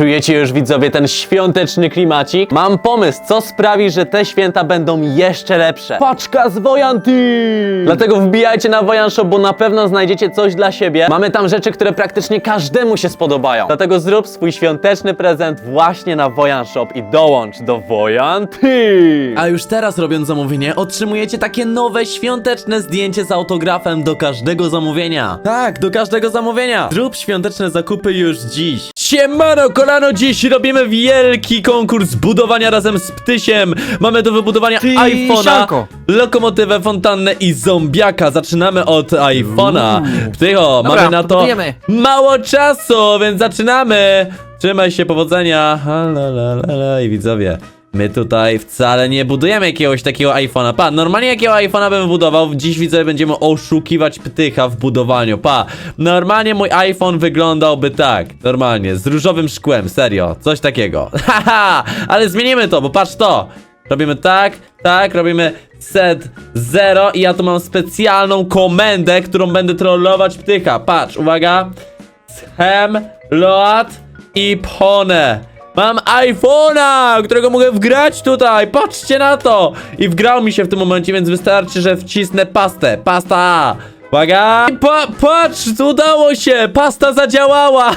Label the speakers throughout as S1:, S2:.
S1: Czujecie już widzowie ten świąteczny klimacik? Mam pomysł, co sprawi, że te święta będą jeszcze lepsze. Paczka z Wojanty! Dlatego wbijajcie na Wojan bo na pewno znajdziecie coś dla siebie. Mamy tam rzeczy, które praktycznie każdemu się spodobają. Dlatego zrób swój świąteczny prezent właśnie na Wojan Shop i dołącz do Wojanty!
S2: A już teraz robiąc zamówienie, otrzymujecie takie nowe świąteczne zdjęcie z autografem do każdego zamówienia. Tak, do każdego zamówienia. Zrób świąteczne zakupy już dziś. Siemano, kolano, dziś robimy wielki konkurs budowania razem z Ptysiem. Mamy do wybudowania
S3: Ty,
S2: iPhone'a,
S3: sianko.
S2: lokomotywę, fontannę i zombiaka. Zaczynamy od iPhone'a. Ptycho,
S3: Dobra,
S2: mamy na to
S3: budujemy.
S2: mało czasu, więc zaczynamy. Trzymaj się, powodzenia. Halalala. I widzowie, my tutaj wcale nie budujemy jakiegoś takiego iPhone'a. Pa, normalnie jakiego iPhone'a bym budował, dziś widzowie będziemy oszukiwać ptycha w budowaniu. Pa, normalnie mój iPhone wyglądałby tak. Normalnie, z różowym szkłem, serio, coś takiego. Haha, ale zmienimy to, bo patrz to. Robimy tak, tak, robimy set 0 i ja tu mam specjalną komendę, którą będę trollować ptycha. Patrz, uwaga. Schem, load i pone. Mam iPhone'a, którego mogę wgrać tutaj. Patrzcie na to. I wgrał mi się w tym momencie, więc wystarczy, że wcisnę pastę. Pasta. Uwaga! Pa, patrz, udało się! Pasta zadziałała!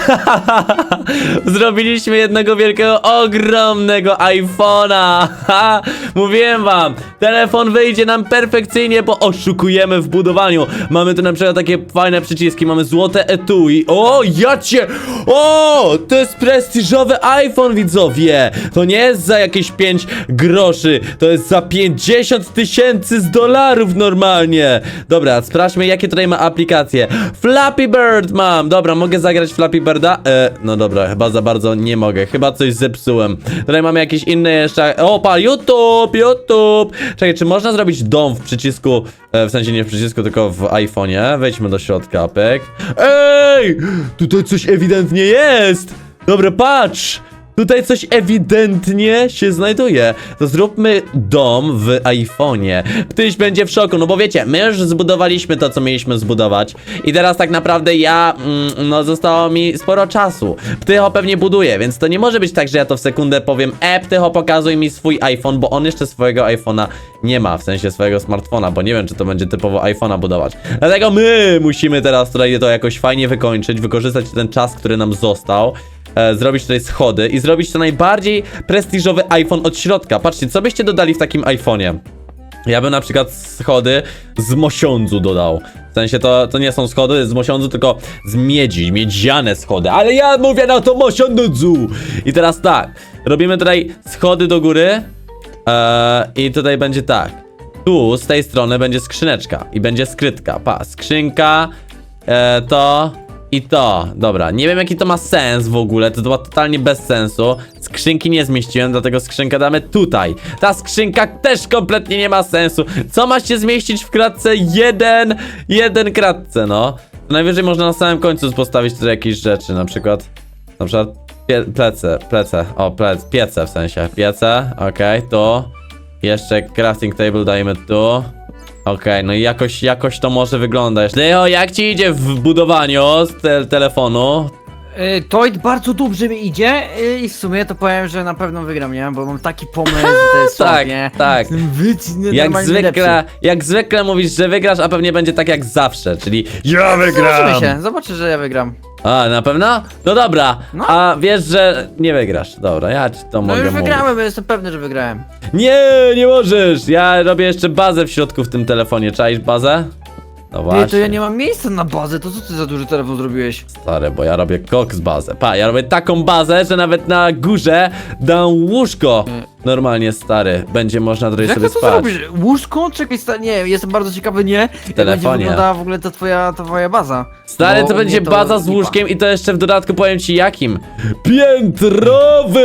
S2: Zrobiliśmy jednego wielkiego, ogromnego iPhone'a! Mówiłem wam, telefon wyjdzie nam perfekcyjnie, bo oszukujemy w budowaniu. Mamy tu na przykład takie fajne przyciski, mamy złote etui. O, jacie! O, to jest prestiżowy iPhone, widzowie! To nie jest za jakieś 5 groszy, to jest za 50 tysięcy z dolarów normalnie. Dobra, sprawdźmy, jakie tutaj ma aplikacje. Flappy Bird mam! Dobra, mogę zagrać Flappy Birda? E, no dobra, chyba za bardzo nie mogę. Chyba coś zepsułem. Tutaj mamy jakieś inne jeszcze. O, pa, YouTube, YouTube! Czekaj, czy można zrobić dom w przycisku, e, w sensie nie w przycisku, tylko w iPhone'ie? Wejdźmy do środka, pyk. Ej! Tutaj coś ewidentnie jest! Dobra, patrz! Tutaj coś ewidentnie się znajduje. To zróbmy dom w iPhone'ie. Ptyś będzie w szoku, no bo wiecie, my już zbudowaliśmy to, co mieliśmy zbudować. I teraz tak naprawdę ja, mm, no zostało mi sporo czasu. Ptycho pewnie buduje, więc to nie może być tak, że ja to w sekundę powiem E, Ptycho pokazuj mi swój iPhone, bo on jeszcze swojego iPhone'a nie ma, w sensie swojego smartfona, bo nie wiem, czy to będzie typowo iPhone'a budować. Dlatego my musimy teraz tutaj to jakoś fajnie wykończyć, wykorzystać ten czas, który nam został e, zrobić tutaj schody i zrobić to najbardziej prestiżowy iPhone od środka. Patrzcie, co byście dodali w takim iPhone'ie? Ja bym na przykład schody z mosiądzu dodał. W sensie to, to nie są schody z mosiądzu, tylko z miedzi, miedziane schody. Ale ja mówię na to mosiądzu! I teraz tak, robimy tutaj schody do góry e, i tutaj będzie tak. Tu z tej strony będzie skrzyneczka i będzie skrytka. Pa, skrzynka, e, to i to. Dobra, nie wiem jaki to ma sens w ogóle, to była totalnie bez sensu. Skrzynki nie zmieściłem, dlatego skrzynkę damy tutaj. Ta skrzynka też kompletnie nie ma sensu. Co ma się zmieścić w kratce? Jeden, jeden kratce, no. Najwyżej można na samym końcu postawić tutaj jakieś rzeczy, na przykład, na przykład pie, plece, plece, o, plec, piece w sensie, piece, okej, tu. Jeszcze crafting table dajemy tu. Okej, no i jakoś, jakoś to może wyglądać. Leo, jak ci idzie w budowaniu z te telefonu?
S3: Y, To bardzo dobrze mi idzie y, i w sumie to powiem, że na pewno wygram, nie? Bo mam taki pomysł, że to jest
S2: Tak, tak.
S3: Wyci-
S2: Jak zwykle, jak zwykle mówisz, że wygrasz, a pewnie będzie tak jak zawsze, czyli ja
S3: Zobaczymy się, zobaczę, że ja wygram.
S2: A, na pewno? No dobra,
S3: No.
S2: a wiesz, że nie wygrasz. Dobra, ja ci to
S3: No
S2: mogę
S3: już
S2: mówić.
S3: wygrałem, bo jestem pewny, że wygrałem.
S2: Nie, nie możesz! Ja robię jeszcze bazę w środku w tym telefonie. Czaisz bazę? No właśnie.
S3: Nie, to ja nie mam miejsca na bazę, to co ty za duży telefon zrobiłeś?
S2: Stary, bo ja robię koks bazę. Pa, ja robię taką bazę, że nawet na górze dam łóżko. Normalnie, stary. Będzie można tutaj
S3: Jak
S2: sobie
S3: ty to
S2: spać.
S3: zrobisz? Łóżko? Czekaj, sta- nie, jestem bardzo ciekawy, nie? Jak będzie
S2: telefonie.
S3: wyglądała w ogóle ta twoja, ta twoja baza.
S2: Stary,
S3: Bo
S2: to
S3: u
S2: będzie
S3: mnie
S2: baza z
S3: lipa.
S2: łóżkiem i to jeszcze w dodatku powiem ci jakim. Piętrowym!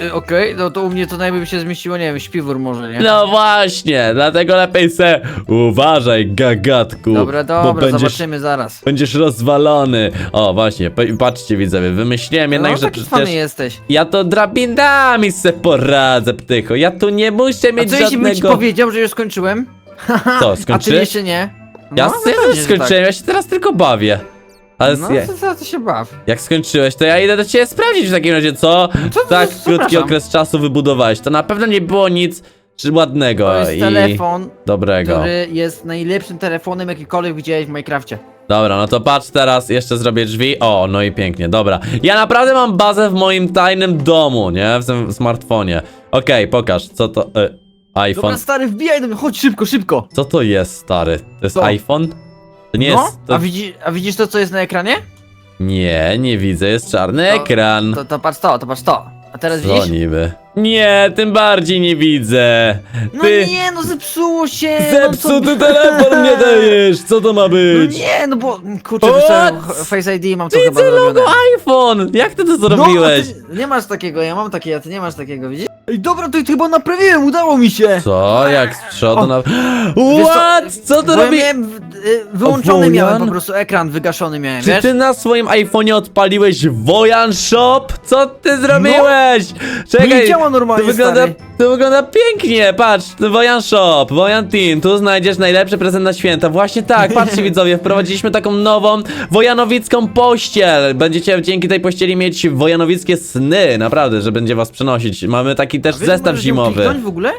S3: Y, y, Okej, no to u mnie to najmniej by się zmieściło, nie wiem, śpiwór może, nie?
S2: No właśnie, dlatego lepiej se uważaj, gagatku.
S3: Dobra,
S2: bo
S3: dobra,
S2: będziesz,
S3: zobaczymy zaraz.
S2: będziesz rozwalony. O, właśnie, pa- patrzcie widzowie, wymyśliłem jednak,
S3: no,
S2: że
S3: taki fany jesteś.
S2: Ja to drabinami se poradzę, ptycho. Ja tu nie muszę
S3: A
S2: mieć
S3: co jeśli bym ci
S2: żadnego...
S3: powiedział, że już skończyłem?
S2: Co,
S3: A ty jeszcze nie?
S2: Ja
S3: No, pewnie,
S2: też
S3: że
S2: skończyłem, ja się teraz tylko bawię. Ale
S3: No,
S2: ja,
S3: to, to, to się baw.
S2: jak skończyłeś, to ja idę do ciebie sprawdzić w takim razie, co
S3: Co ty-
S2: tak krótki okres czasu wybudowałeś. To na pewno nie było nic ładnego
S3: To jest
S2: i
S3: telefon,
S2: dobrego.
S3: który jest najlepszym telefonem, jakikolwiek widziałeś w Minecrafcie.
S2: Dobra, no to patrz teraz, jeszcze zrobię drzwi. O, no i pięknie, dobra. Ja naprawdę mam bazę w moim tajnym domu, nie? W tym smartfonie. Okej, pokaż, co to... Y, iPhone.
S3: Dobra, stary, wbijaj do mnie, chodź szybko, szybko.
S2: Co to jest, stary? To jest
S3: Co?
S2: iPhone? To nie
S3: no,
S2: jest... To...
S3: a, widzi, a widzisz to, co jest na ekranie?
S2: Nie, nie widzę, jest czarny
S3: To-
S2: ekran.
S3: To, to patrz to, to patrz to. A teraz
S2: Co
S3: widzisz?
S2: Nie, tym bardziej nie widzę.
S3: No
S2: Ty...
S3: nie, no zepsuło się.
S2: Zepsuty
S3: no to...
S2: telefon mnie dajesz! Co to ma
S3: No
S2: być?
S3: nie, no bo kurczę, wysłałem Face ID mam to chyba
S2: Widzę
S3: zrobione.
S2: logo iPhone! Jak ty to
S3: No,
S2: zrobiłeś?
S3: ty nie masz takiego, ja mam takie, a ty nie masz takiego, widzisz? Ej, dobra, to chyba naprawiłem, udało mi się.
S2: Co? Jak z przodu na...
S3: Wiesz
S2: What? Co to
S3: Bo ja
S2: robi?
S3: miałem w- y, wyłączony miałem po prostu ekran wygaszony miałem,
S2: Czy
S3: wiesz?
S2: ty na swoim iPhone'ie odpaliłeś Wojan Shop? Co ty zrobiłeś?
S3: No i działa normalnie,
S2: to wygląda,
S3: stary.
S2: To wygląda pięknie, patrz, Wojan Shop, Wojan Team, tu znajdziesz najlepszy prezent na święta. Właśnie tak, patrzcie widzowie, wprowadziliśmy taką nową wojanowicką pościel. Będziecie dzięki tej pościeli mieć wojanowickie sny, naprawdę, że będzie was przenosić. Mamy taki też zestaw zimowy.
S3: w ogóle?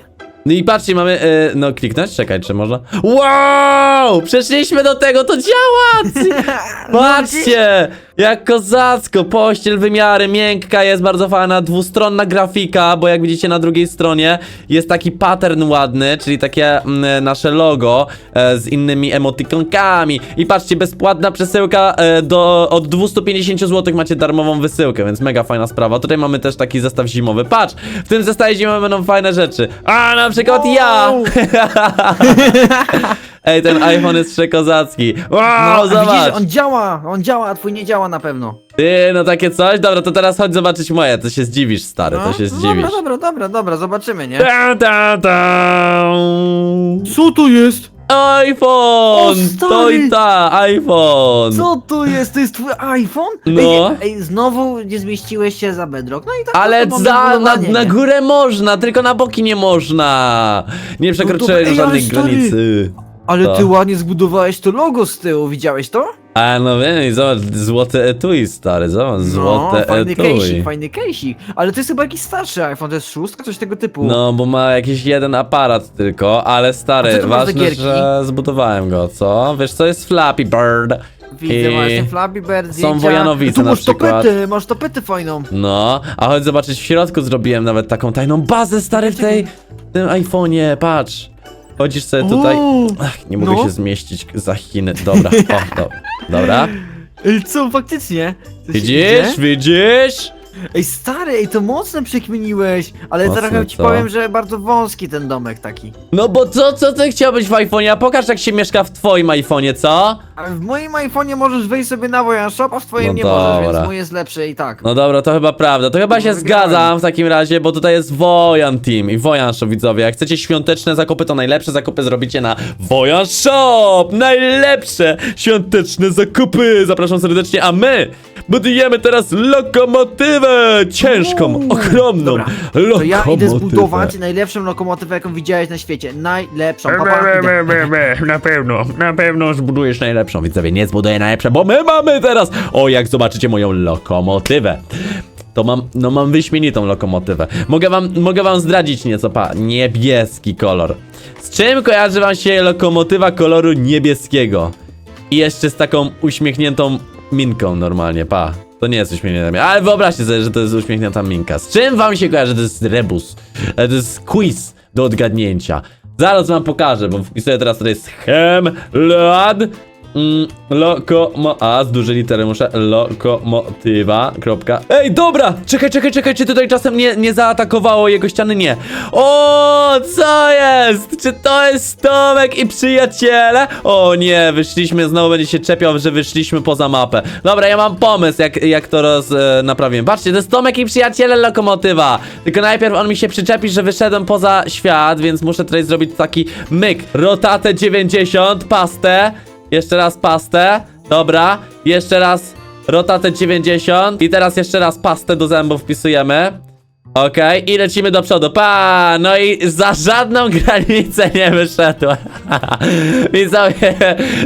S2: No i patrzcie, mamy, e, no kliknąć, czekaj, czy można? Wow! Przeszliśmy do tego, to działa!
S3: No,
S2: Patrzcie! Jak kozacko, pościel, wymiary, miękka, jest bardzo fajna, dwustronna grafika, bo jak widzicie na drugiej stronie jest taki pattern ładny, czyli takie mm, nasze logo e, z innymi emotikonkami. I patrzcie, bezpłatna przesyłka e, do, od 250 zł macie darmową wysyłkę, więc mega fajna sprawa. Tutaj mamy też taki zestaw zimowy. Patrz, w tym zestawie zimowy będą fajne rzeczy. A, na przykład ja! Ej, ten iPhone jest przekozacki. Wow,
S3: No,
S2: zobacz!
S3: widzisz, on działa, on działa, a twój nie działa na pewno.
S2: Ty, no takie coś? Dobra, to teraz chodź zobaczyć moje, to się zdziwisz, stary, to
S3: No,
S2: się
S3: no
S2: zdziwisz.
S3: Dobra, dobra, dobra, dobra, zobaczymy, nie?
S2: Ta, ta, ta.
S3: Co to jest?
S2: iPhone!
S3: O, stary!
S2: to i ta, iPhone!
S3: Co to jest? To jest twój iPhone?
S2: No.
S3: Ej, ej, znowu nie zmieściłeś się za bedrock. No i tak
S2: Ale
S3: to
S2: za, na, na górę można, tylko na boki nie można. Nie przekroczyłem
S3: dobra, ej,
S2: żadnej
S3: ale stary,
S2: granicy.
S3: Ale
S2: To.
S3: ty ładnie zbudowałeś to logo z tyłu, widziałeś to?
S2: A no wiem, i zobacz, złote etui, stary, zobacz, złote
S3: no, fajny
S2: etui.
S3: case'ik, fajny case'ik. Ale to jest chyba jakiś starszy iPhone, to jest szóstka, coś tego typu.
S2: No, bo ma jakiś jeden aparat tylko, ale
S3: A
S2: stary,
S3: co to masz za
S2: ważne,
S3: gierki?
S2: że zbudowałem go, co? Wiesz, co jest Flappy Bird?
S3: Widzę,
S2: I-
S3: Flappy Bird,
S2: są
S3: zdjęcia.
S2: Wojanowice
S3: tu
S2: na
S3: masz
S2: przykład.
S3: tapetę, masz tapetę fajną.
S2: No, a chodź zobaczyć, w środku zrobiłem nawet taką tajną bazę, stary, w tej, w tym iPhone'ie, patrz. Chodzisz sobie tutaj,
S3: O,
S2: ach, nie mogę
S3: no.
S2: się zmieścić za Chiny, dobra, o, do, dobra.
S3: Ej, co, faktycznie? To się
S2: Widzisz,
S3: idzie?
S2: widzisz?
S3: Ej, stary, ej, to mocno przekminiłeś. Ale
S2: Mocno,
S3: trochę ci
S2: co?
S3: powiem, że bardzo wąski ten domek taki.
S2: No bo co, co ty chciałbyś w iPhone'ie? A pokaż jak się mieszka w twoim iPhone'ie, co?
S3: A w moim iPhone'ie możesz wejść sobie na Wojan Shop, a w twoim
S2: No
S3: nie możesz,
S2: dobra.
S3: więc mój jest lepszy i tak.
S2: No dobra, to chyba prawda. To chyba się
S3: wygrałem.
S2: zgadzam w takim razie, bo tutaj jest Wojan Team i Wojan Shop, widzowie. Jak chcecie świąteczne zakupy, to najlepsze zakupy zrobicie na Wojan Shop! Najlepsze świąteczne zakupy! Zapraszam serdecznie, a my budujemy teraz lokomotywę! Ciężką,
S3: Uuu,
S2: ogromną
S3: dobra.
S2: lokomotywę.
S3: To ja idę zbudować najlepszą lokomotywę, jaką widziałeś na świecie. Najlepszą,
S2: Be,
S3: papa,
S2: be,
S3: idę.
S2: be, be, be. Na pewno, na pewno zbudujesz najlepszą, widzowie. Nie zbuduję najlepsze, bo my mamy teraz. O, jak zobaczycie moją lokomotywę. To mam, no mam wyśmienitą lokomotywę. Mogę wam, mogę wam zdradzić nieco, pa. Niebieski kolor. Z czym kojarzy wam się lokomotywa koloru niebieskiego? I jeszcze z taką uśmiechniętą minką normalnie, pa. To nie jest uśmiechnięta minka, ale wyobraźcie sobie, że to jest uśmiechnięta minka. Z czym wam się kojarzy? To jest rebus. E, To jest quiz do odgadnięcia. Zaraz wam pokażę, bo wpisuję teraz tutaj schem, lad, mm, lokomo... A, z dużej litery muszę, lokomotywa, kropka. Ej, dobra! Czekaj, czekaj, czekaj, czy tutaj czasem nie, nie zaatakowało jego ściany? Nie. O, co jest? Czy to jest Tomek i przyjaciele? O nie, wyszliśmy, znowu będzie się czepiał, że wyszliśmy poza mapę. Dobra, ja mam pomysł, jak, jak to roz, e, naprawimy. Patrzcie, to jest Tomek i przyjaciele lokomotywa. Tylko najpierw on mi się przyczepi, że wyszedłem poza świat, więc muszę tutaj zrobić taki myk. Rotatę 90, pastę. Jeszcze raz pastę. Dobra, jeszcze raz rotatę 90 i teraz jeszcze raz pastę do zębów wpisujemy. Okej, i lecimy do przodu. Pa! No i za żadną granicę nie wyszedłem. Widzowie,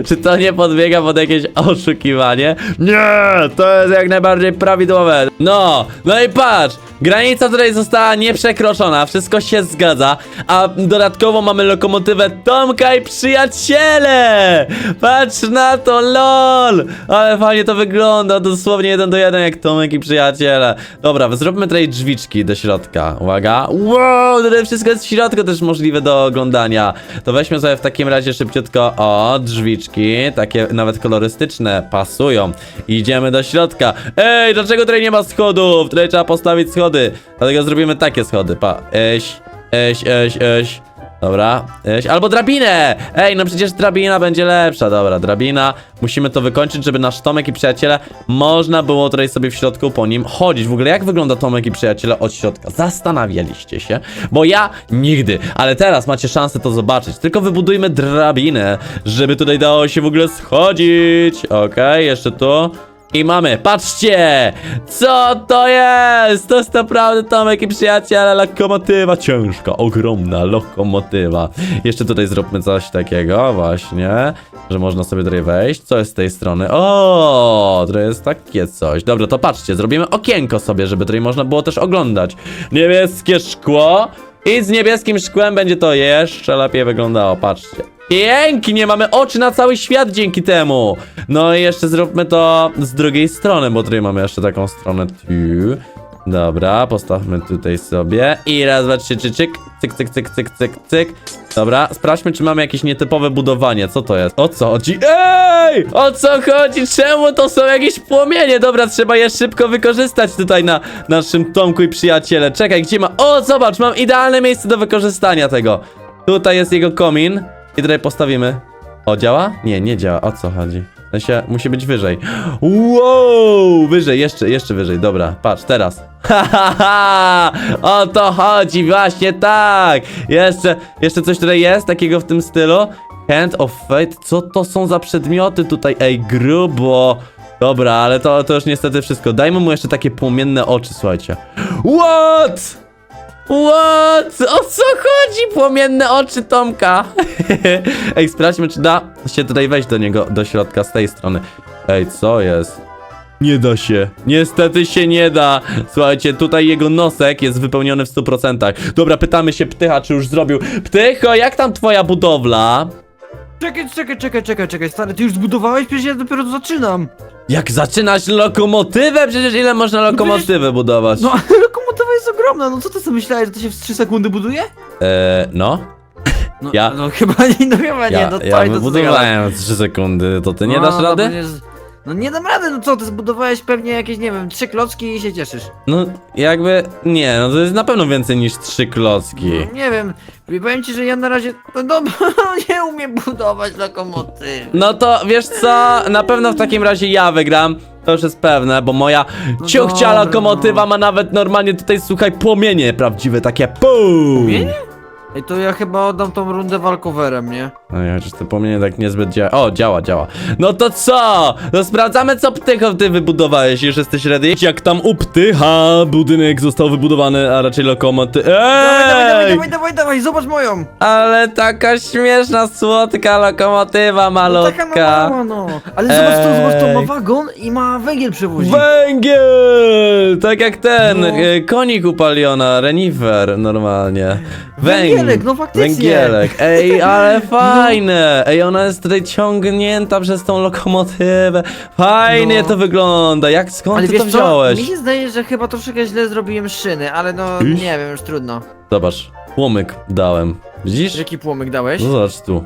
S2: czy to nie podbiega pod jakieś oszukiwanie? Nie! To jest jak najbardziej prawidłowe. No, no i patrz! Granica tutaj została nieprzekroczona, wszystko się zgadza, a dodatkowo mamy lokomotywę Tomka i przyjaciele! Patrz na to, lol! Ale fajnie to wygląda, dosłownie jeden do jeden jak Tomek i przyjaciele. Dobra, zróbmy tutaj drzwiczki do środka, uwaga. Wow, tutaj wszystko jest w środku też możliwe do oglądania. To weźmy sobie w takim razie szybciutko, o, drzwiczki, takie nawet kolorystyczne, pasują. Idziemy do środka. Ej, dlaczego tutaj nie ma schodów? Tutaj trzeba postawić schody. Dlatego zrobimy takie schody. Pa, eś, eś, eś, eś. Dobra, albo drabinę! Ej, no przecież drabina będzie lepsza. Dobra, drabina. Musimy to wykończyć, żeby nasz Tomek i przyjaciele można było tutaj sobie w środku po nim chodzić. W ogóle jak wygląda Tomek i przyjaciele od środka? Zastanawialiście się? Bo ja nigdy, ale teraz macie szansę to zobaczyć. Tylko wybudujmy drabinę, żeby tutaj dało się w ogóle schodzić. Okej, jeszcze tu. I mamy, patrzcie! Co to jest? To jest naprawdę Tomek i przyjaciele, lokomotywa ciężka, ogromna lokomotywa. Jeszcze tutaj zróbmy coś takiego, właśnie, że można sobie tutaj wejść. Co jest z tej strony? O, to jest takie coś. Dobra, to patrzcie, zrobimy okienko sobie, żeby tutaj można było też oglądać. Niebieskie szkło. I z niebieskim szkłem będzie to jeszcze lepiej wyglądało, patrzcie. Pięknie, mamy oczy na cały świat dzięki temu. No i jeszcze zróbmy to z drugiej strony, bo tutaj mamy jeszcze taką stronę. Dobra, postawmy tutaj sobie. I raz, dwa, trzy, trzy, czyk. Cyk, cyk, cyk, cyk, cyk, cyk. Dobra, sprawdźmy, czy mamy jakieś nietypowe budowanie. Co to jest? O co chodzi? Ej! O co chodzi? Czemu to są jakieś płomienie? Dobra, trzeba je szybko wykorzystać tutaj na naszym Tomku i przyjaciele. Czekaj, gdzie ma... O, zobacz, mam idealne miejsce do wykorzystania tego. Tutaj jest jego komin. I tutaj postawimy. O, działa? Nie, nie działa. O co chodzi? W sensie, musi być wyżej. Wow! Wyżej, jeszcze, jeszcze wyżej. Dobra, patrz, teraz. Ha, ha, ha! O to chodzi, właśnie tak! Jeszcze, jeszcze coś tutaj jest takiego w tym stylu? Hand of Fate? Co to są za przedmioty tutaj? Ej, grubo! Dobra, ale to, to już niestety wszystko. Dajmy mu jeszcze takie płomienne oczy, słuchajcie. What? What? O co chodzi? Płomienne oczy Tomka. Ej, sprawdźmy, czy da się tutaj wejść do niego, do środka z tej strony. Ej, co jest? Nie da się. Niestety się nie da. Słuchajcie, tutaj jego nosek jest wypełniony w 100%. Dobra, pytamy się Ptycha, czy już zrobił. Ptycho, jak tam twoja budowla?
S3: Czekaj, czekaj, czekaj, czekaj, czekaj, stary, ty już zbudowałeś? Przecież ja dopiero to zaczynam.
S2: Jak zaczynasz lokomotywę? Przecież ile można lokomotywę budować?
S3: No, ale lokomotywa jest ogromna, no co ty sobie myślałeś, że to się w 3 sekundy buduje?
S2: Eee, no.
S3: No,
S2: Ja-
S3: no chyba nie, no chyba nie,
S2: Ja,
S3: no
S2: ja
S3: co, to
S2: wybudowałem w 3 sekundy. To ty nie
S3: no,
S2: dasz
S3: no,
S2: rady?
S3: nie z- No nie dam rady, no co, ty zbudowałeś pewnie jakieś, nie wiem, trzy klocki i się cieszysz.
S2: No, jakby, nie, no to jest na pewno więcej niż trzy klocki.
S3: No, nie wiem, i powiem ci, że ja na razie, no dobra, nie umiem budować lokomotywy.
S2: No to, wiesz co, na pewno w takim razie ja wygram. To już jest pewne, bo moja
S3: No
S2: ciuchcia
S3: dobra,
S2: lokomotywa
S3: no.
S2: ma nawet normalnie tutaj, słuchaj, płomienie prawdziwe, takie PUM!
S3: Płomienie? Ej, to ja chyba oddam tą rundę walkowerem, nie?
S2: No i chociaż te płomienie tak niezbyt działa. O, działa, działa. No to co? No sprawdzamy, co Ptycho ty wybudowałeś. Już jesteś ready? Jak tam u Ptycha budynek został wybudowany, a raczej lokomotyw...
S3: Dawaj, dawaj, dawaj,
S2: Ej!
S3: dawaj, dawaj, dawaj, zobacz moją!
S2: Ale taka śmieszna, słotka lokomotywa
S3: No,
S2: malutka.
S3: taka mała, no. Ale zobacz to, zobacz to,
S2: Ej.
S3: ma wagon i ma węgiel przewozi.
S2: Węgiel! Tak jak ten,
S3: No.
S2: e, konik upaliona, renifer normalnie.
S3: Węgielek, no faktycznie.
S2: Węgielek, ej, ale fajne! Ej, ona jest tutaj ciągnięta przez tą lokomotywę. Fajnie
S3: No.
S2: to wygląda, jak, skąd
S3: Ale
S2: ty
S3: wiesz
S2: to
S3: co,
S2: wziąłeś?
S3: mi się zdaje, że chyba troszeczkę źle zrobiłem szyny, ale no
S2: Iś?
S3: nie wiem, już trudno.
S2: Zobacz, płomyk dałem. Widzisz?
S3: Jaki płomyk dałeś?
S2: No zobacz tu.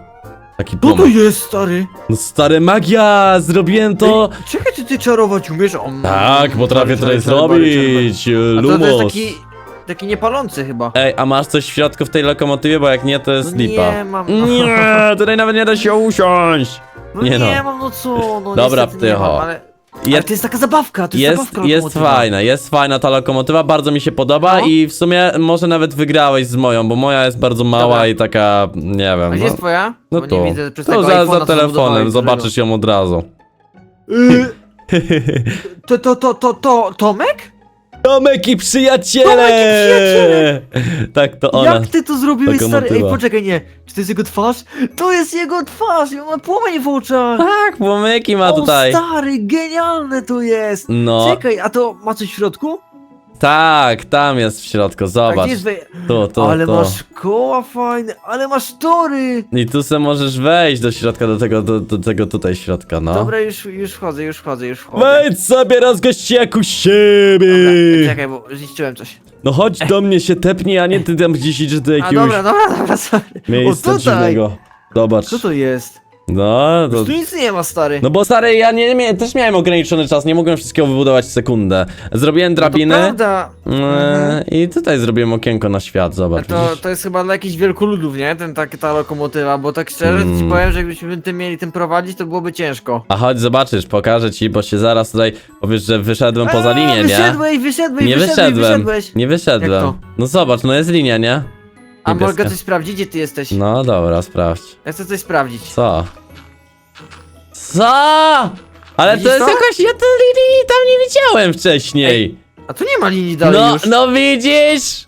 S2: Taki
S3: Co to
S2: płomyk.
S3: jest, stary?
S2: No stary magia, zrobiłem to...
S3: Ej, czekaj, czy ty czarować umiesz? O,
S2: Tak, potrafię tutaj zrobić, e,
S3: A to, to jest
S2: lumos.
S3: taki, taki niepalący chyba.
S2: Ej, a masz coś w środku w tej lokomotywie, bo jak nie, to jest
S3: No
S2: lipa.
S3: nie mam.
S2: Nie, tutaj nawet nie da się usiąść.
S3: No
S2: nie
S3: nie,
S2: no.
S3: mam, no co, no
S2: Dobra,
S3: niestety nie
S2: Ptycho.
S3: mam, ale... To jest taka zabawka, to jest,
S2: jest,
S3: zabawka
S2: jest
S3: lokomotywa.
S2: fajna, jest fajna ta lokomotywa, bardzo mi się podoba
S3: No.
S2: i w sumie może nawet wygrałeś z moją, bo moja jest bardzo mała
S3: Dobra.
S2: i taka, nie
S3: A
S2: wiem.
S3: gdzie
S2: No,
S3: jest twoja?
S2: no
S3: Bo
S2: tu,
S3: nie widzę przez
S2: tu
S3: tego
S2: za,
S3: iPhone'a,
S2: za
S3: co
S2: telefonem, zobaczysz ją od razu.
S3: To, to, to, to, to, Tomek?
S2: Tomek i przyjaciele!
S3: Tomek i przyjaciele!
S2: Tak to ona.
S3: Jak ty to zrobiłeś,
S2: Taka
S3: stary? Ej, poczekaj, nie. Czy to jest jego twarz? To jest jego twarz! i On ma płomień w oczach!
S2: Tak, płomyki ma tutaj.
S3: O, stary, genialne to jest!
S2: No.
S3: Czekaj, a to ma coś w środku?
S2: Tak, tam jest w środku,
S3: A
S2: zobacz.
S3: jest wej...
S2: Tu, tu,
S3: ale
S2: tu.
S3: masz koła fajne, ale masz tory!
S2: I tu se możesz wejść do środka, do tego, do, do tego tutaj środka, no.
S3: Dobra, już, już wchodzę, już wchodzę, już wchodzę.
S2: Wejdź sobie rozgościaku
S3: Dobra,
S2: siebie!
S3: czekaj, bo zniszczyłem coś.
S2: No chodź do mnie się tepnij, a nie ty tam gdzieś idziesz do
S3: A
S2: jakiegoś
S3: dobra, dobra, dobra, sorry.
S2: miejsca
S3: o, tutaj!
S2: dziwnego. Zobacz.
S3: Co to jest?
S2: No, to...
S3: Tu nic nie ma, stary.
S2: No bo stary, ja nie, nie, też miałem ograniczony czas, nie mogłem wszystkiego wybudować w sekundę. Zrobiłem
S3: No to
S2: drabiny
S3: prawda.
S2: e, i tutaj zrobiłem okienko na świat, zobacz.
S3: to,
S2: widzisz?
S3: to jest chyba dla jakichś wielkoludów, nie? Ten, tak, ta lokomotywa, bo tak szczerze
S2: Mm.
S3: ci powiem, że jakbyśmy tym mieli tym prowadzić, to byłoby ciężko.
S2: A chodź zobaczysz, pokażę ci, bo się zaraz tutaj powiesz, że wyszedłem poza linię, nie?
S3: Wyszedłeś, wyszedłeś,
S2: Nie
S3: wyszedłeś,
S2: wyszedłem,
S3: wyszedłeś.
S2: nie wyszedłem.
S3: Jak to?
S2: No zobacz, no jest linia, nie?
S3: A mogę coś sprawdzić, gdzie ty jesteś?
S2: No dobra, sprawdź.
S3: Ja chcę coś sprawdzić.
S2: Co? Co? Ale
S3: Widzisz
S2: to jest
S3: to?
S2: jakaś, ja tej linii tam nie widziałem wcześniej.
S3: A tu nie ma linii dalej
S2: No,
S3: już.
S2: no widzisz?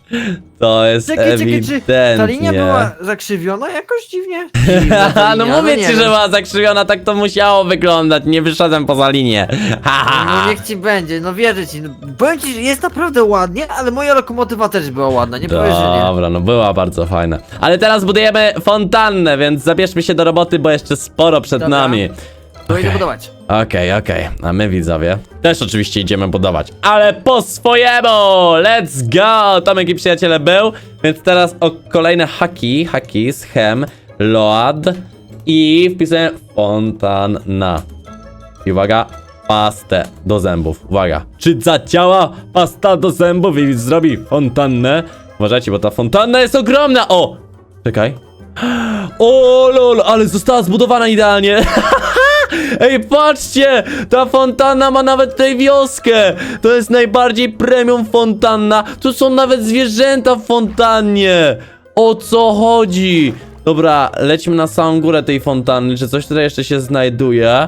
S2: To jest
S3: Czekaj, czekaj, czy
S2: ewidentnie.
S3: ta linia była zakrzywiona jakoś dziwnie? Dziwna ta
S2: no
S3: linia,
S2: mówię
S3: nie
S2: ci,
S3: wiem.
S2: że była zakrzywiona, tak to musiało wyglądać, nie wyszedłem poza linię. Ha, ha,
S3: No
S2: ha.
S3: niech ci będzie, no wierzę ci. No, powiem ci, że jest naprawdę ładnie, ale moja lokomotywa też była ładna, nie powiesz, że nie.
S2: Dobra, no była bardzo fajna. Ale teraz budujemy fontannę, więc zabierzmy się do roboty, bo jeszcze sporo przed
S3: Dobra.
S2: nami.
S3: To idę budować.
S2: Okej, okej. A my widzowie też oczywiście idziemy budować. Ale po swojemu! Let's go! Tomek i przyjaciele był. Więc teraz o kolejne haki. Haki, schem, load i wpisuję fontanna. I uwaga, pastę do zębów. Uwaga. Czy zadziała pasta do zębów i zrobi fontannę? Uważajcie, bo ta fontanna jest ogromna. O! Czekaj. O lol, ale została zbudowana idealnie. Ej, patrzcie! Ta fontanna ma nawet tutaj wioskę! To jest najbardziej premium fontanna. Tu są nawet zwierzęta w fontannie! O co chodzi? Dobra, lecimy na samą górę tej fontanny. Czy coś tutaj jeszcze się znajduje?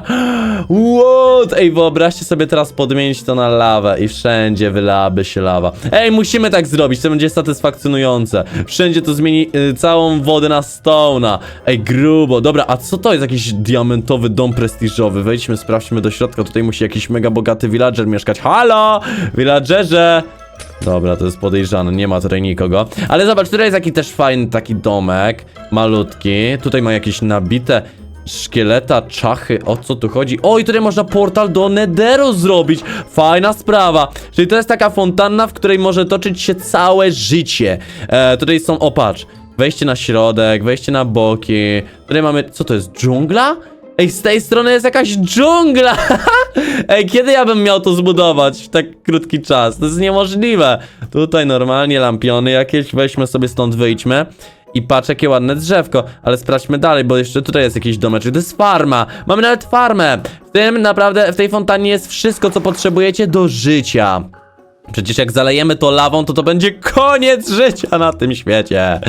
S2: What? Ej, wyobraźcie sobie teraz podmienić to na lawę i wszędzie wylałaby się lawa. Ej, musimy tak zrobić, to będzie satysfakcjonujące. Wszędzie to zmieni y, całą wodę na Stone'a. Ej, grubo. Dobra, a co to jest jakiś diamentowy dom prestiżowy? Wejdźmy, sprawdźmy do środka. Tutaj musi jakiś mega bogaty villager mieszkać. Halo! Villagerze! Dobra, to jest podejrzane, nie ma tutaj nikogo. Ale zobacz, tutaj jest jakiś też fajny taki domek, malutki. Tutaj ma jakieś nabite szkieleta, czachy, o co tu chodzi? O, i tutaj można portal do Netheru zrobić. Fajna sprawa. Czyli to jest taka fontanna, w której może toczyć się całe życie. E, tutaj są, o patrz, wejście na środek, wejście na boki. Tutaj mamy, co to jest, dżungla? Ej, z tej strony jest jakaś dżungla! Ej, kiedy ja bym miał to zbudować w tak krótki czas? To jest niemożliwe. Tutaj normalnie lampiony jakieś, weźmy sobie stąd, wyjdźmy. I patrz, jakie ładne drzewko, ale sprawdźmy dalej, bo jeszcze tutaj jest jakiś domeczek, to jest farma, mamy nawet farmę. W tym naprawdę, w tej fontannie jest wszystko, co potrzebujecie do życia. Przecież jak zalejemy to lawą, to to będzie koniec życia na tym świecie.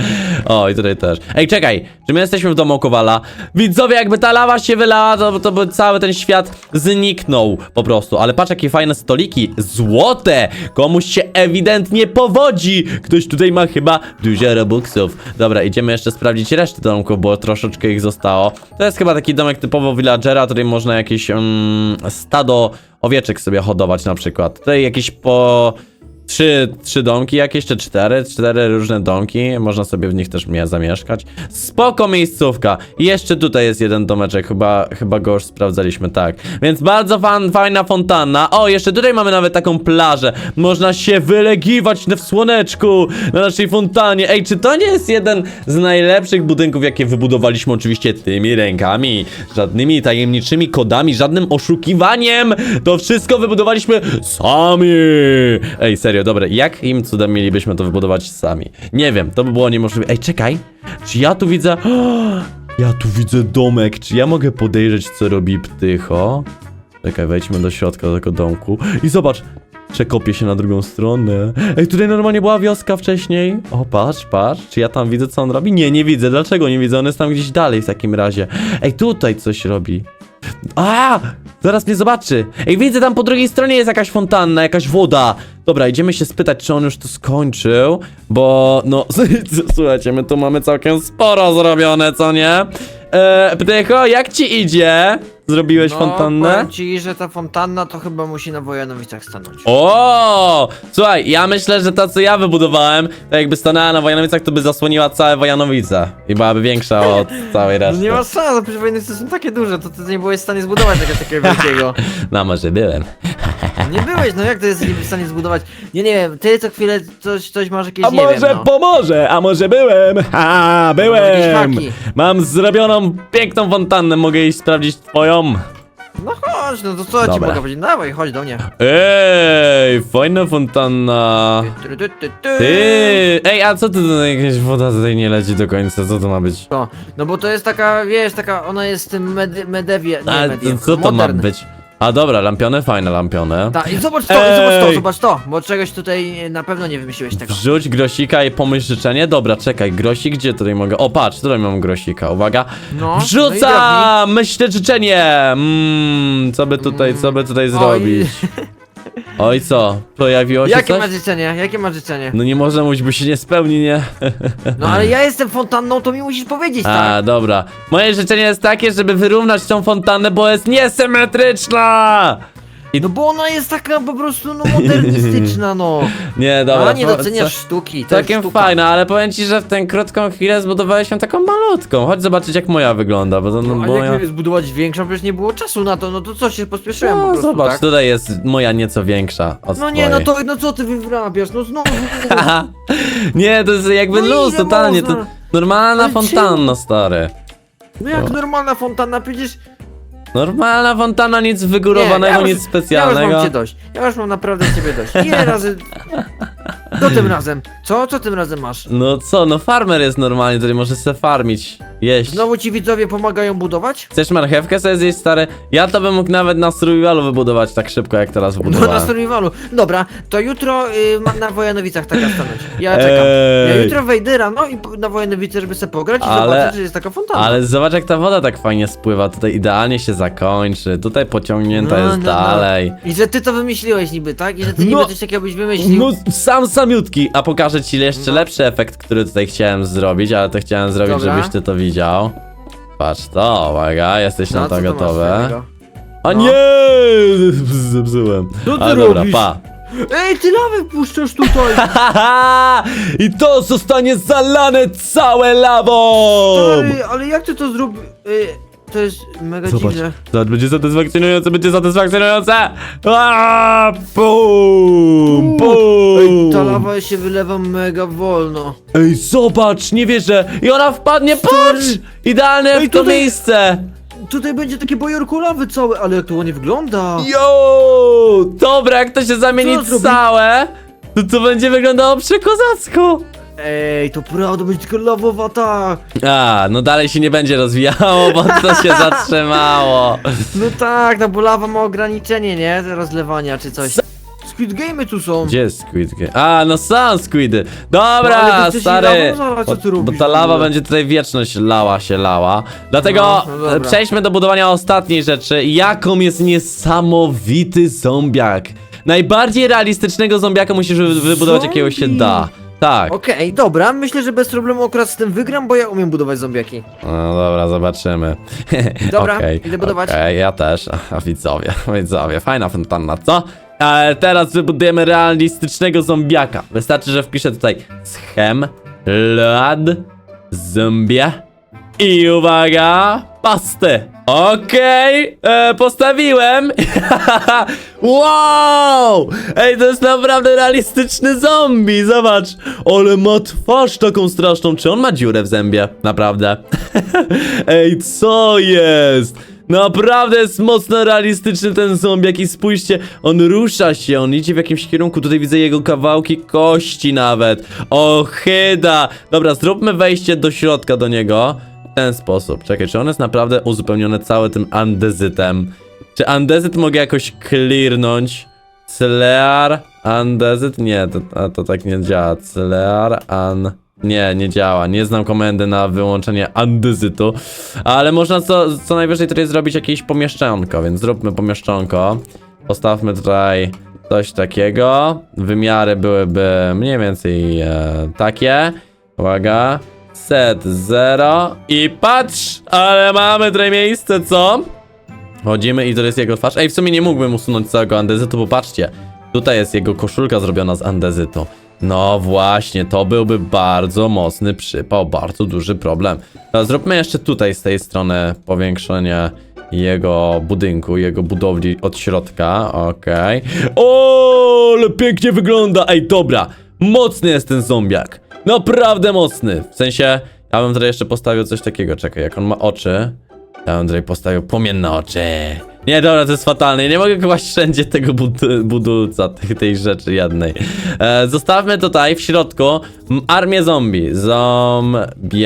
S2: O, i tutaj też. Ej, czekaj, czy my jesteśmy w domu Kowala? Widzowie, jakby ta lawa się wylała, to, to by cały ten świat zniknął po prostu. Ale patrz, jakie fajne stoliki, złote! Komuś się ewidentnie powodzi. Ktoś tutaj ma chyba dużo robuxów. Dobra, idziemy jeszcze sprawdzić resztę domków, bo troszeczkę ich zostało. To jest chyba taki domek typowo villagera, tutaj można jakieś mm, stado owieczek sobie hodować na przykład. Tutaj jakieś po trzy, trzy domki jakieś, czy cztery, cztery różne domki, można sobie w nich też mnie zamieszkać. Spoko miejscówka. Jeszcze tutaj jest jeden domeczek, chyba, chyba go już sprawdzaliśmy, tak. Więc bardzo fan, fajna fontanna. O, jeszcze tutaj mamy nawet taką plażę. Można się wylegiwać w słoneczku na naszej fontannie. Ej, czy to nie jest jeden z najlepszych budynków, jakie wybudowaliśmy oczywiście tymi rękami? Żadnymi tajemniczymi kodami, żadnym oszukiwaniem. To wszystko wybudowaliśmy sami. Ej, serio, dobre. Jak im cudem mielibyśmy to wybudować sami? Nie wiem, to by było niemożliwe. Ej, czekaj. Czy ja tu widzę... Ja tu widzę domek. Czy ja mogę podejrzeć, co robi Ptycho? Czekaj, wejdźmy do środka do tego domku. I zobacz, przekopię się na drugą stronę. Ej, tutaj normalnie była wioska wcześniej. O, patrz, patrz. Czy ja tam widzę, co on robi? Nie, nie widzę. Dlaczego nie widzę? On jest tam gdzieś dalej w takim razie. Ej, tutaj coś robi. A! Zaraz mnie zobaczy. Ej, widzę tam po drugiej stronie jest jakaś fontanna, jakaś woda. Dobra, idziemy się spytać, czy on już to skończył, bo no, słuchajcie, my tu mamy całkiem sporo zrobione, co nie? Eee, Ptycho, jak ci idzie? Zrobiłeś
S3: no,
S2: fontannę?
S3: powiem ci, że ta fontanna to chyba musi na Wojanowicach stanąć.
S2: O! Słuchaj, ja myślę, że ta co ja wybudowałem, to jakby stanęła na Wojanowicach, to by zasłoniła całe Wojanowice i byłaby większa od całej
S3: No
S2: reszty.
S3: nie ma szans, przecież Wojanowice są takie duże, to ty nie byłeś w stanie zbudować czegoś takiego wielkiego.
S2: No może byłem.
S3: Nie byłeś, no jak to jest w stanie zbudować? Nie, nie wiem, ty co chwilę coś, coś masz jakieś,
S2: A
S3: nie
S2: może
S3: wiem, no.
S2: pomoże, a może byłem? Ha,
S3: jakieś
S2: byłem!
S3: haki.
S2: Mam zrobioną piękną fontannę, mogę iść sprawdzić twoją.
S3: No chodź, no to co ci
S2: Dobra.
S3: mogę powiedzieć? Dawaj, chodź do mnie.
S2: Ej, fajna fontanna.
S3: Ty, ty, ty, ty.
S2: Ty, ej, a co ty, jakaś woda tutaj nie leci do końca, co to ma być?
S3: No, no bo to jest taka, wiesz, taka, ona jest tym med medewie, nie
S2: A
S3: mediew,
S2: co to ma
S3: modern.
S2: być? A dobra, lampione, fajne lampione.
S3: Tak, i zobacz to, i zobacz to,
S2: Ej.
S3: zobacz to, bo czegoś tutaj na pewno nie wymyśliłeś tego.
S2: Wrzuć grosika i pomyśl życzenie. Dobra, czekaj, grosik, gdzie tutaj mogę? O, patrz, tutaj mam grosika, uwaga.
S3: No,
S2: Wrzucam! Myślę życzenie! Mmm, co by tutaj, co by tutaj zrobić? Oj, co? Pojawiło się
S3: Jakie
S2: coś?
S3: masz życzenie? Jakie masz życzenie?
S2: No nie może mówić, bo się nie spełni, nie?
S3: No ale ja jestem fontanną, to mi musisz powiedzieć,
S2: A,
S3: tak?
S2: dobra. Moje życzenie jest takie, żeby wyrównać tą fontannę, bo jest niesymetryczna!
S3: No bo ona jest taka po prostu, no modernistyczna, no.
S2: Nie, dobra.
S3: A nie
S2: po-
S3: doceniasz
S2: co-
S3: sztuki, to jest
S2: Całkiem
S3: sztuka.
S2: fajna, ale powiem ci, że w tę krótką chwilę zbudowałeś ją taką malutką. Chodź zobaczyć jak moja wygląda, bo to no,
S3: No,
S2: moja...
S3: jak zbudować większą, przecież nie było czasu na to, no to co się pospieszyłem po
S2: No
S3: prostu,
S2: zobacz,
S3: tak?
S2: tutaj jest moja nieco większa od
S3: No nie, no
S2: twojej.
S3: to, no co ty wyrabiasz, no znowu.
S2: Haha. nie, to jest jakby
S3: No
S2: luz,
S3: ile
S2: totalnie, to
S3: można?
S2: normalna
S3: Ale
S2: fontanna, stary.
S3: No jak normalna fontanna, przecież...
S2: Normalna fontana, nic wygórowanego,
S3: ja już-
S2: nic specjalnego.
S3: Ja już mam cię dość, ja już mam naprawdę ciebie dość. Ile razy... Co tym razem? Co? Co tym razem masz?
S2: No co, no farmer jest normalnie, tutaj może sobie farmić, jeść.
S3: Znowu ci widzowie pomagają budować?
S2: Chcesz marchewkę sobie zjeść, stary? Ja to bym mógł nawet na survivalu wybudować tak szybko, jak teraz
S3: No
S2: wybudowałem.
S3: na survivalu. Dobra, to jutro y, mam na Wojanowicach taka stanąć. Ja czekam. Ja
S2: Ej.
S3: jutro wejdę rano i na Wojanowice, żeby sobie pograć i
S2: Ale-
S3: zobaczyć, że jest taka fontanna.
S2: Ale zobacz jak ta woda tak fajnie spływa, tutaj idealnie się zakończy, tutaj pociągnięta
S3: No,
S2: jest
S3: no, no.
S2: dalej.
S3: I że ty to wymyśliłeś niby, tak? I że ty
S2: No.
S3: niby coś takiego byś wymyślił.
S2: No sam samiutki, a pokażę ci jeszcze
S3: No.
S2: lepszy efekt, który tutaj chciałem zrobić, ale to chciałem zrobić,
S3: Dobra.
S2: żebyś ty to widział. Patrz to, uwaga, jesteś
S3: No,
S2: na to
S3: takiego?
S2: A
S3: No.
S2: nie! Zepsułem.
S3: Co ty
S2: Ale dobra,
S3: robisz?
S2: pa.
S3: Ej, ty lawę puszczasz tutaj!
S2: Haha! I to zostanie zalane całe lawą!
S3: Stary, ale jak ty to zrobisz? To jest mega
S2: Zobacz,
S3: dziwne.
S2: zobacz, będzie satysfakcjonujące, będzie satysfakcjonujące! Aaaa, Bum!
S3: Ej,
S2: Bum!
S3: ta lawa się wylewa mega wolno.
S2: Ej, zobacz, nie wierzę! I ona wpadnie, patrz! Idealne
S3: Ej,
S2: w to
S3: tutaj-
S2: miejsce!
S3: Tutaj będzie takie bojorko lawy całe, ale jak to ładnie wygląda.
S2: Yo! Dobra, jak to się zamieni
S3: Co zrobi?
S2: całe, to to będzie wyglądało przekozacko!
S3: Ej, to prawda, będzie tylko lawowata.
S2: A, no dalej się nie będzie rozwijało, bo to się zatrzymało.
S3: No tak, no bo lawa ma ograniczenie, nie? Rozlewania czy coś. Squid Game'y tu są.
S2: Gdzie jest Squid Game? A, no sam Squidy.
S3: No,
S2: Dobra,
S3: ale chcesz
S2: stary.
S3: zalać, co ty
S2: bo, bo
S3: robisz
S2: ta
S3: w
S2: lawa
S3: ogóle?
S2: będzie tutaj wieczność lała się lała. Dlatego
S3: No, no dobra.
S2: e, przejdźmy do budowania ostatniej rzeczy. Jaką jest niesamowity zombiak. Najbardziej realistycznego zombiaka musisz wy- wybudować jakiego się
S3: Zombie.
S2: da. Tak.
S3: Okej, dobra, myślę, że bez problemu akurat z tym wygram, bo ja umiem budować zombiaki.
S2: No dobra, zobaczymy.
S3: Dobra,
S2: Okej,
S3: idę budować.
S2: Okej, ja też. A widzowie, widzowie, fajna fontanna, co? Ale teraz wybudujemy realistycznego zombiaka. Wystarczy, że wpiszę tutaj schem, lad, zombie i uwaga, pasty. Okej, e, postawiłem. wow! Ej, to jest naprawdę realistyczny zombie, zobacz. Ale ma twarz taką straszną. Czy on ma dziurę w zębie? Naprawdę. Ej, co jest? Naprawdę jest mocno realistyczny ten zombiak i spójrzcie, on rusza się, on idzie w jakimś kierunku, tutaj widzę jego kawałki kości nawet. Ochyda! Dobra, zróbmy wejście do środka do niego w ten sposób. Czekaj, czy on jest naprawdę uzupełniony cały tym andezytem? Czy andezyt mogę jakoś clearnąć? Clear, andezyt? Nie, to, a to tak nie działa. Clear, an... Nie, nie działa. Nie znam komendy na wyłączenie andezytu. Ale można co, co najwyżej tutaj zrobić jakieś pomieszczonko, więc zróbmy pomieszczonko. Postawmy tutaj coś takiego. Wymiary byłyby mniej więcej e, takie. Uwaga. Set 0. I patrz! Ale mamy tutaj miejsce, co? Chodzimy i to jest jego twarz. Ej, w sumie nie mógłbym usunąć całego andezytu, bo patrzcie. Tutaj jest jego koszulka zrobiona z andezytu. No właśnie, to byłby bardzo mocny przypał, bardzo duży problem. Teraz zróbmy jeszcze tutaj z tej strony powiększenie jego budynku, jego budowli od środka, okej. O, ale pięknie wygląda, ej, dobra. Mocny jest ten zombiak. Naprawdę mocny. W sensie, ja bym tutaj jeszcze postawił coś takiego, czekaj, jak on ma oczy. Ja bym tutaj postawił płomienne oczy. Nie, dobra, to jest fatalne. Nie mogę kłaść wszędzie tego bud budulca, tej, tej rzeczy jednej. E, zostawmy tutaj w środku armię zombie. Zombie.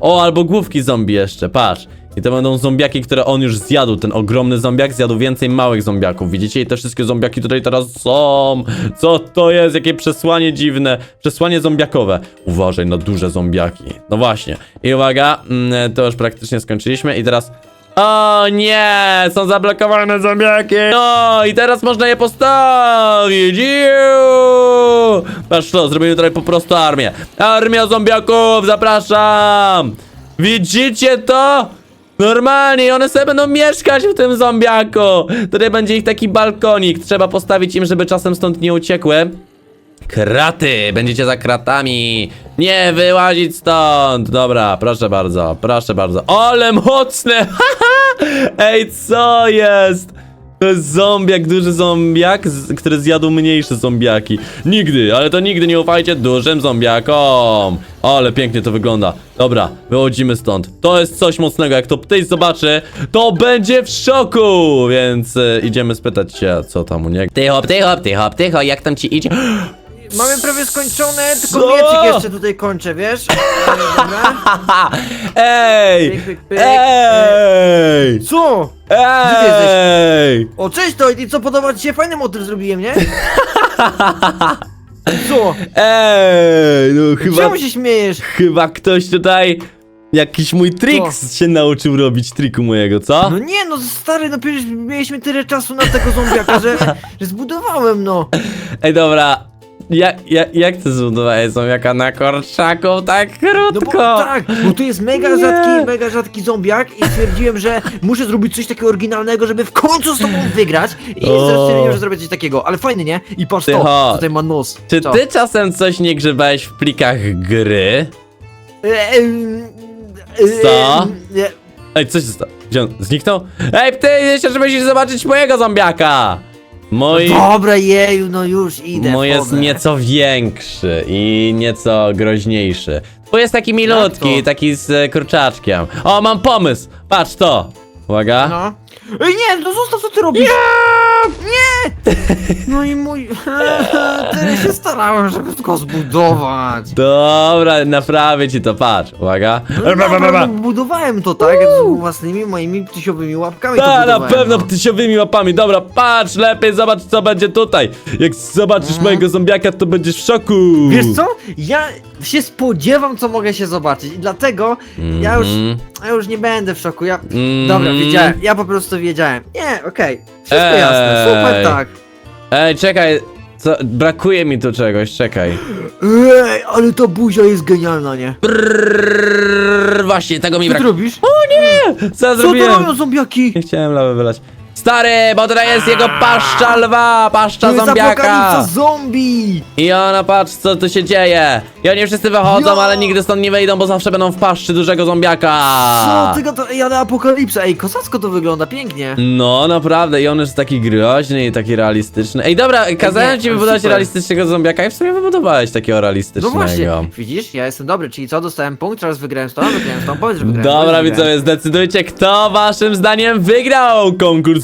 S2: O, albo główki zombie jeszcze, patrz. I to będą zombiaki, które on już zjadł. Ten ogromny zombiak zjadł więcej małych zombiaków. Widzicie? I te wszystkie zombiaki tutaj teraz są. Co to jest? Jakie przesłanie dziwne. Przesłanie zombiakowe. Uważaj na duże zombiaki. No właśnie. I uwaga, mm, to już praktycznie skończyliśmy. I teraz o nie, są zablokowane zombiaki. No i teraz można je postawić. Iu! Patrz to, zrobimy tutaj po prostu armię. Armia zombiaków, zapraszam. Widzicie to? Normalnie, one sobie będą mieszkać w tym zombiaku. Tutaj będzie ich taki balkonik. Trzeba postawić im, żeby czasem stąd nie uciekły. Kraty! Będziecie za kratami! Nie wyłazić stąd! Dobra, proszę bardzo, proszę bardzo. Ale mocne! Ej, co jest? To jest zombiak, duży zombiak, z- który zjadł mniejsze zombiaki. Nigdy, ale to nigdy nie ufajcie dużym zombiakom. Ale pięknie to wygląda. Dobra, wychodzimy stąd. To jest coś mocnego. Jak to ktoś zobaczy, to będzie w szoku. Więc e, idziemy spytać się, co tam u niego. Tycho, tycho, tycho, tycho, jak tam ci idzie?
S3: Mamy prawie skończone, tylko
S2: Co?
S3: mieczyk jeszcze tutaj kończę, wiesz? E, Dobra.
S2: Ej!
S3: Pyk, pyk, pyk.
S2: Ej!
S3: Co?
S2: Ej!
S3: O, cześć to i co, podoba ci się? Fajny motyl zrobiłem, nie? Co?
S2: Ej! No chyba,
S3: Czemu się śmiejesz?
S2: chyba ktoś tutaj jakiś mój trik się nauczył robić triku mojego, co?
S3: No nie, no stary, no przecież mieliśmy tyle czasu na tego zombiaka, że, że zbudowałem, no.
S2: Ej, dobra. Jak, jak, jak ty zbudowałeś zombiaka na korczaku tak
S3: No bo
S2: krótko?
S3: tak, bo tu jest mega
S2: Nie.
S3: rzadki, mega rzadki zombiak i stwierdziłem, że muszę zrobić coś takiego oryginalnego, żeby w końcu z tobą wygrać i
S2: O.
S3: stwierdziłem, że zrobię coś takiego, ale fajny, nie? I patrz
S2: Tycho.
S3: to, tutaj ma nos.
S2: Czy
S3: Co?
S2: ty czasem coś nie grzebałeś w plikach gry?
S3: E, em, e,
S2: Co?
S3: e,
S2: Ej, coś stało? Gdzie on zniknął? Ej, ty jeszcze, że musisz zobaczyć mojego zombiaka! Mój...
S3: Dobra, jeju, no już idę.
S2: Mój jest
S3: wchodzę.
S2: nieco większy i nieco groźniejszy. Twój jest taki milutki,
S3: to?
S2: taki z e, kurczaczkiem. O, mam pomysł! Patrz to! Uwaga.
S3: No. Ej, nie, no zostaw, co ty robisz? Nie! No i mój... Tyle się starałem, żeby go zbudować.
S2: Dobra, naprawię ci to, patrz. Uwaga.
S3: No, dobra, no, budowałem to tak, z własnymi moimi tysiowymi łapkami to
S2: Ta, na
S3: budowałem,
S2: pewno
S3: no.
S2: tysiowymi łapami. Dobra, patrz, lepiej zobacz, co będzie tutaj. Jak zobaczysz mojego zombiaka, to będziesz w szoku.
S3: Mhm. Wiesz co? Ja się spodziewam, co mogę się zobaczyć i dlatego ja już...
S2: Mhm.
S3: Ja już nie będę w szoku, ja...
S2: Mm.
S3: Dobra, wiedziałem, ja po prostu wiedziałem. Nie, okej, wszystko jasne, super tak.
S2: Ej, czekaj. Co? Brakuje mi tu czegoś, czekaj.
S3: Ej, ale ta buzia jest genialna, nie?
S2: Brrr, właśnie, tego mi
S3: Co ty
S2: brakuje.
S3: robisz?
S2: Co
S3: Co to
S2: zrobiłem?
S3: robią zombiaki?
S2: Nie chciałem lawy wylać. Stary, bo tutaj jest jego paszcza lwa,
S3: To
S2: paszcza
S3: jest
S2: zombiaka.
S3: apokalipsa zombie!
S2: I ona patrz, co tu się dzieje. I oni wszyscy wychodzą,
S3: Jo!
S2: ale nigdy stąd nie wyjdą, bo zawsze będą w paszczy dużego zombiaka.
S3: Co ty go to... Ja na apokalipsa, ej, kosacko to wygląda, pięknie.
S2: No, naprawdę, i on jest taki groźny i taki realistyczny. Ej, dobra, kazałem
S3: nie,
S2: ci
S3: ale
S2: wybudować
S3: super.
S2: realistycznego zombiaka i w sumie wybudowałeś takiego
S3: No
S2: realistycznego.
S3: właśnie, widzisz, ja jestem dobry, czyli co, dostałem punkt, teraz wygrałem z wygrałem z tobą, powiedz, że wygrałem.
S2: Dobra,
S3: powiedz, że wygrałem.
S2: widzowie, zdecydujcie, kto waszym zdaniem wygrał konkurs